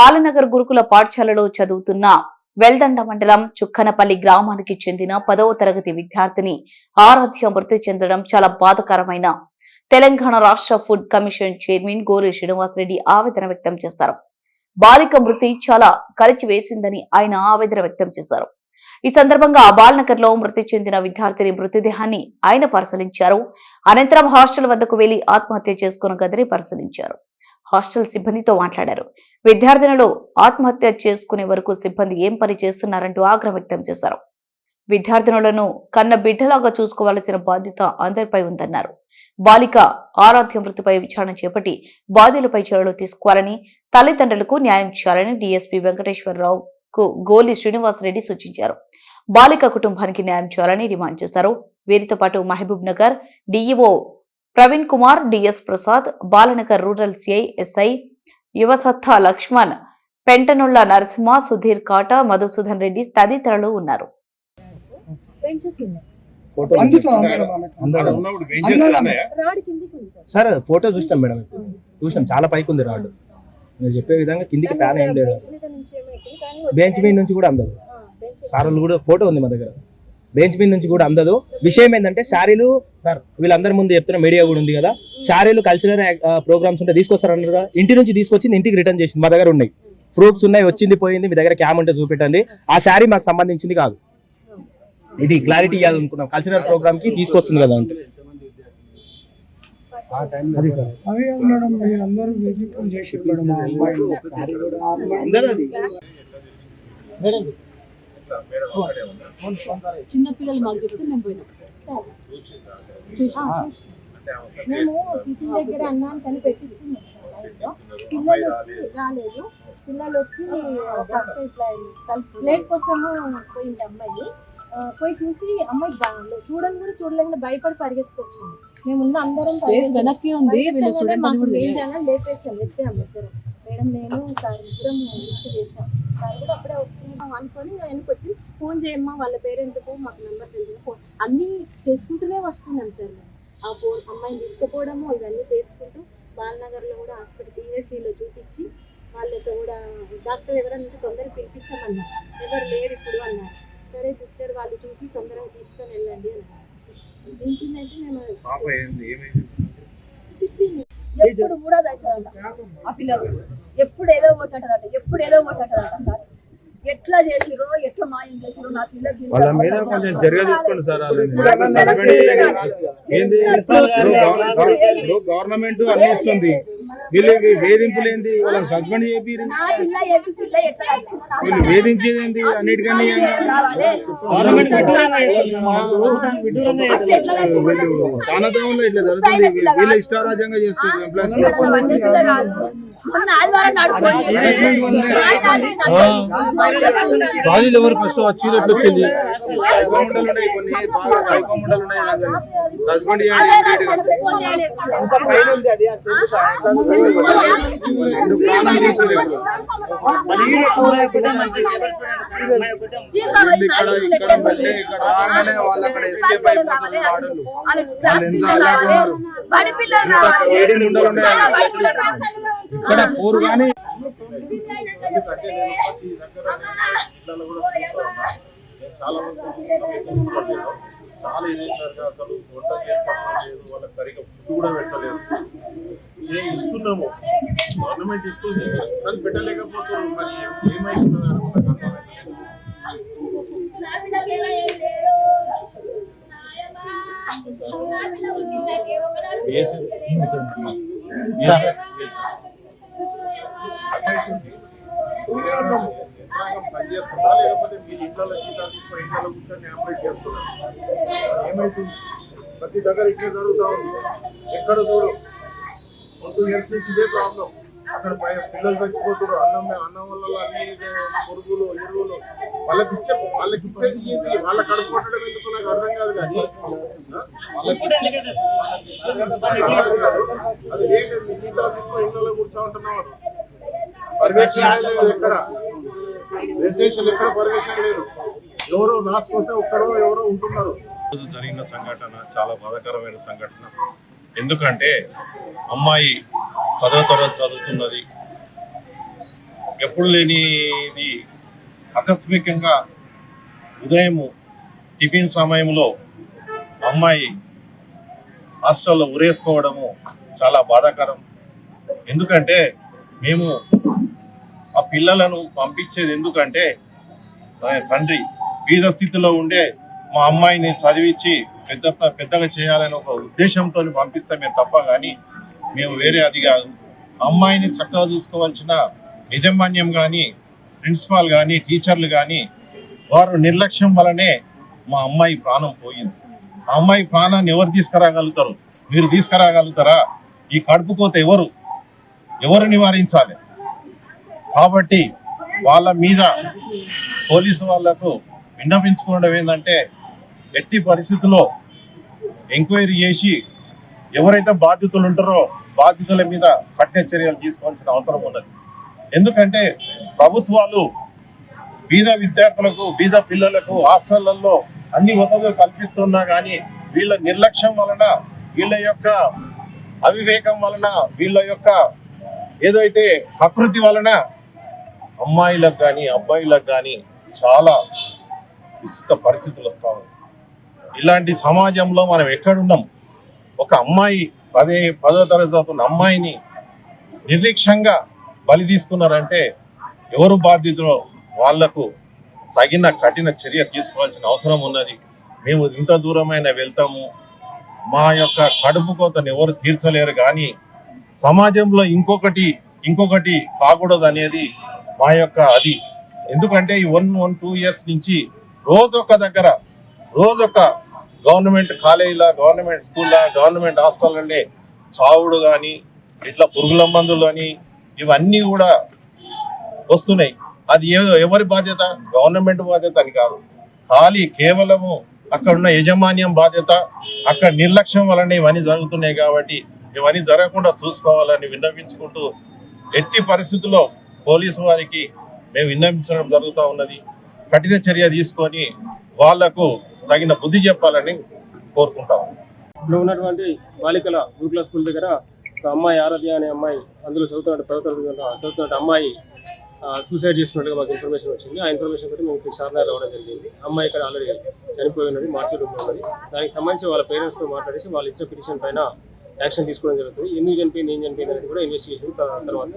బాలనగర్ గురుకుల పాఠశాలలో చదువుతున్న వెల్దండ మండలం చుక్కనపల్లి గ్రామానికి చెందిన పదవ తరగతి విద్యార్థిని ఆరాధ్య మృతి చెందడం చాలా బాధకరమైన. తెలంగాణ రాష్ట్ర ఫుడ్ కమిషన్ చైర్మన్ గోరి శ్రీనివాసరెడ్డి ఆవేదన వ్యక్తం చేశారు. బాలిక మృతి చాలా కలిచి వేసిందని ఆయన ఆవేదన వ్యక్తం చేశారు. ఈ సందర్భంగా బాలనగర్లో మృతి చెందిన విద్యార్థిని మృతదేహాన్ని ఆయన పరిశీలించారు. అనంతరం హాస్టల్ వద్దకు వెళ్ళి ఆత్మహత్య చేసుకున్న గదిని పరిశీలించారు. హాస్టల్ సిబ్బందితో మాట్లాడారు. విద్యార్థినులు ఆత్మహత్య చేసుకునే వరకు సిబ్బంది ఏం పని చేస్తున్నారంటూ ఆగ్రహం వ్యక్తం చేశారు. విద్యార్థినులను కన్న బిడ్డలాగా చూసుకోవాల్సిన బాధ్యత అందరిపై ఉందన్నారు. బాలిక ఆరాధ్య మృతిపై విచారణ చేపట్టి బాధ్యులపై చర్యలు తీసుకోవాలని తల్లిదండ్రులకు న్యాయం చేయాలని డీఎస్పీ వెంకటేశ్వరరావుకు గోలి శ్రీనివాసరెడ్డి సూచించారు. బాలిక కుటుంబానికి న్యాయం చేయాలని డిమాండ్ చేశారు. వీరితో పాటు Mahabubnagar DEO Praveen Kumar DS Prasad Balanagar rural CI SI Yuvasatta Laxman Pentanulla Narasimha Sudheer Kata Madhusudan Reddy తదితరులు ఉన్నారు. అందరూ అందరూ. సార్. సార్ ఫోటో చూసినాం మేడం. చూసినాం. చాలా పైకి ఉంది రాడ్. మీరు చెప్పే విధంగా కిందికి ఫ్యాన్ ఏం లేదు. బెంచ్ మీద నుంచి కూడా అందదు ఆ, బెంచ్ సార్ వాళ్ళు కూడా ఫోటో ఉంది మా దగ్గర. బెంచ్ మీద నుంచి కూడా అందదు. విషయం ఏంటంటే శారీలు సార్. వీళ్ళందరి ముందు చెప్తున్న మీడియా కూడా ఉంది కదా. శారీలు కల్చరల్ ప్రోగ్రామ్స్ ఉంటే తీసుకొస్తారు అన్నారు కదా. ఇంటి నుంచి తీసుకొచ్చింది ఇంటికి రిటర్న్ చేసింది మా దగ్గర ఉన్నాయి. ప్రూఫ్స్ ఉన్నాయి వచ్చింది పోయింది మీ దగ్గర క్యామ్ ఉంటే చూపెట్టండి. ఆ శారీ మాకు సంబంధించింది కాదు. ఇది క్లారిటీ ఇవ్వాలనుకున్నాం. కల్చరల్ ప్రోగ్రామ్కి తీసుకొస్తుంది కదా అంటే అందరూ అది. చిన్న పిల్లలు మాకు చెప్తే మేము పోయినాం. మేము టిఫిన్ దగ్గర అన్నానికి అని పెట్టిస్తున్నాం. పిల్లలు వచ్చి రాలేదు. పిల్లలు వచ్చి ఇట్లా ప్లేట్ కోసము పోయింది అమ్మాయి. పోయి చూసి అమ్మాయి చూడని కూడా చూడలేకుండా భయపడి పరిగెత్తుకొచ్చింది. మేము ఉన్న అందరం వెనక్కి ఉంది లేపేసాం ఎత్తాం ఇద్దరం మేడం నేను సార్ ఇద్దరం చేసాం సార్ కూడా అప్పుడే వస్తున్నాం అనుకొని వెనక్కి వచ్చి ఫోన్ చేయమ్మా వాళ్ళ పేరెంట్కు మాకు నెంబర్ తెలియదు ఫోన్ అన్నీ చేసుకుంటూనే వస్తున్నాం సార్ మేము. ఆ ఫోన్ అమ్మాయిని తీసుకుపోవడము ఇవన్నీ చేసుకుంటూ బాలనగర్లో కూడా హాస్పిటల్ పిఎస్సిలో చూపించి వాళ్ళతో కూడా డాక్టర్ ఎవరైనా ఉంటే తొందరగా పిలిపించామన్నారు. ఎవరు లేరు ఇప్పుడు అన్నారు. సరే సిస్టర్ వాళ్ళు చూసి తొందరగా తీసుకొని వెళ్ళండి అన్నారు. దించిందంటే మేము ఎప్పుడు కూడా చేస్తుందంట ఆ పిల్లలు. ఎప్పుడు ఏదో ఒకటి అంటదంట. ఎప్పుడు ఏదో ఒకటి అంటదంట సార్. ఎట్లా చేసిరో ఎట్లా మాయం చేసిరో నా పిల్లకి వాళ్ళ మీద కొంచెం చర్య తీసుకోండి సార్ గవర్నమెంట్ అన్ని ఇస్తుంది వీళ్ళకి వేధింపులు ఏంది వాళ్ళని సస్పెండ్ చేపి వచ్చిందో వీళ్ళు వేధించేది ఏంటి అన్నిటికన్నీ వచ్చిందో చాలాతనంలో ఇట్లా జరుగుతుంది వీళ్ళ ఇష్టారాజ్యంగా చేస్తుంది ఎంప్లాయీస్ రాజులు ఎవరు ఫస్ట్ వచ్చి ఎట్లా వచ్చింది. సస్పెండ్ అదే ఇక్కడ రాగానే వాళ్ళు అక్కడ ఎస్కేప్ అయిపోతున్నారు చాలా ఇక్కడ కానీ చాలా మంది చాలా అసలు వంట చేసుకోవడం లేదు వాళ్ళకి సరిగ్గా ఫుడ్ కూడా పెట్టలేదు మేము ఇస్తున్నాము. గవర్నమెంట్ ఇస్తుంది. కానీ పెట్టలేకపోతున్నారు. మరి ఏమైతుందో లేకపోతే మీరు ఇంట్లో జీతాలు తీసుకొని ఇంట్లో కూర్చొని ఆపరేట్ చేస్తున్నారు ఏమైతుంది ప్రతి దగ్గర ఇట్లా జరుగుతా ఉంది. ఎక్కడ చూడు. వన్ టూ ఇయర్స్ నుంచి ఇదే ప్రాబ్లం అక్కడ పిల్లలు చచ్చిపోతున్నారు. అన్నం అన్నం వల్ల అన్ని పురుగులు ఎరువులు వాళ్ళకి ఇచ్చే వాళ్ళకి ఇచ్చేది ఏంటి? వాళ్ళ కడుపు కొట్టడం ఎందుకు? నాకు అర్థం కాదు కానీ. అది ఏం లేదు. జీతాలు తీసుకొని ఇంట్లో కూర్చో ఉంటున్నాం పర్యవేక్షణ లేదు ఎక్కడ? రెసిడెన్షియల్ ఎక్కడ? పర్యవేక్షణ లేదు. ఎవరో నాసుకొస్తే ఒక్కడో ఎవరో ఉంటున్నారు. జరిగిన సంఘటన చాలా బాధాకరమైన సంఘటన. ఎందుకంటే అమ్మాయి పదవ తరగతి చదువుతున్నది. ఎప్పుడు లేనిది ఆకస్మికంగా ఉదయం టిఫిన్ సమయంలో అమ్మాయి హాస్టల్లో ఉరేసుకోవడము చాలా బాధాకరం. ఎందుకంటే మేము ఆ పిల్లలను పంపించేది ఎందుకంటే మా తండ్రి బీద స్థితిలో ఉండే మా అమ్మాయిని చదివించి పెద్ద పెద్దగా చేయాలని ఒక ఉద్దేశంతో పంపిస్తామే తప్ప కానీ మేము వేరే అది కాదు. అమ్మాయిని చక్కగా చూసుకోవాల్సిన యజమాన్యం కానీ ప్రిన్సిపాల్ కానీ టీచర్లు కానీ వారు నిర్లక్ష్యం వలనే మా అమ్మాయి ప్రాణం పోయింది. ఆ అమ్మాయి ప్రాణాన్ని ఎవరు తీసుకురాగలుగుతారు? మీరు తీసుకురాగలుగుతారా? ఈ కడుపు కోత ఎవరు? ఎవరు నివారించాలి? కాబట్టి వాళ్ళ మీద పోలీసు వాళ్ళకు విన్నపించుకోవడం ఏంటంటే ఎట్టి పరిస్థితుల్లో ఎంక్వైరీ చేసి ఎవరైతే బాధ్యతలు ఉంటారో బాధ్యతల మీద కఠిన చర్యలు తీసుకోవాల్సిన అవసరం ఉన్నది. ఎందుకంటే ప్రభుత్వాలు బీద విద్యార్థులకు బీద పిల్లలకు హాస్టళ్ళలో అన్ని వసతులు కల్పిస్తున్నా కానీ వీళ్ళ నిర్లక్ష్యం వలన వీళ్ళ యొక్క అవివేకం వలన వీళ్ళ యొక్క ఏదైతే ప్రకృతి వలన అమ్మాయిలకు కానీ అబ్బాయిలకు కానీ చాలా విస్తృత పరిస్థితులు వస్తూ ఉన్నాయి. ఇలాంటి సమాజంలో మనం ఎక్కడున్నాం? ఒక అమ్మాయి పదే పదో తరగతి చదువుతున్న అమ్మాయిని నిర్లక్ష్యంగా బలి తీసుకున్నారంటే ఎవరు బాధ్యతలో వాళ్ళకు తగిన కఠిన చర్య తీసుకోవాల్సిన అవసరం ఉన్నది. మేము ఇంత దూరమైన వెళ్తాము. మా యొక్క కడుపు కోతను ఎవరు తీర్చలేరు కానీ సమాజంలో ఇంకొకటి ఇంకొకటి కాకూడదు అనేది మా యొక్క అది. ఎందుకంటే ఈ వన్ వన్ టూ ఇయర్స్ నుంచి రోజొక్క దగ్గర రోజొక్క గవర్నమెంట్ కాలేజీల గవర్నమెంట్ స్కూల్లా గవర్నమెంట్ హాస్టల్లనే చావుడు కానీ ఇట్లా పురుగుల మందులు అని ఇవన్నీ కూడా వస్తున్నాయి. అది ఎవరి బాధ్యత? గవర్నమెంట్ బాధ్యత అని కాదు. ఖాళీ కేవలము అక్కడ ఉన్న యజమాన్యం బాధ్యత అక్కడ నిర్లక్ష్యం వలన ఇవన్నీ జరుగుతున్నాయి కాబట్టి ఇవన్నీ జరగకుండా చూసుకోవాలని విన్నవించుకుంటూ ఎట్టి పరిస్థితుల్లో పోలీసు వారికి మేము విన్నవించడం జరుగుతూ ఉన్నది. కఠిన చర్య తీసుకొని వాళ్ళకు తగిన బుద్ధి చెప్పాలని కోరుకుంటాం. ఇప్పుడు ఉన్నటువంటి బాలికల గురుకుల స్కూల్ దగ్గర ఒక అమ్మాయి ఆరాధ్య అనే అమ్మాయి అందులో చదువుతున్న పదో చదువుతున్న అమ్మాయి సూసైడ్ చేసినట్టుగా మాకు ఇన్ఫర్మేషన్ వచ్చింది. ఆ ఇన్ఫర్మేషన్ బట్టి మేము ఇక్కడ సార్నార్ రావడం జరిగింది. అమ్మాయి ఇక్కడ ఆల్రెడీ చనిపోయినది మార్చి రూమ్లో ఉన్నది. దానికి సంబంధించి వాళ్ళ పేరెంట్స్తో మాట్లాడేసి వాళ్ళు ఇచ్చిన పిటిషన్ పైన యాక్షన్ తీసుకోవడం జరుగుతుంది. ఎందుకు చనిపోయింది ఏం చనిపోయింది అనేది కూడా ఇన్వెస్టిగేషన్ తర్వాత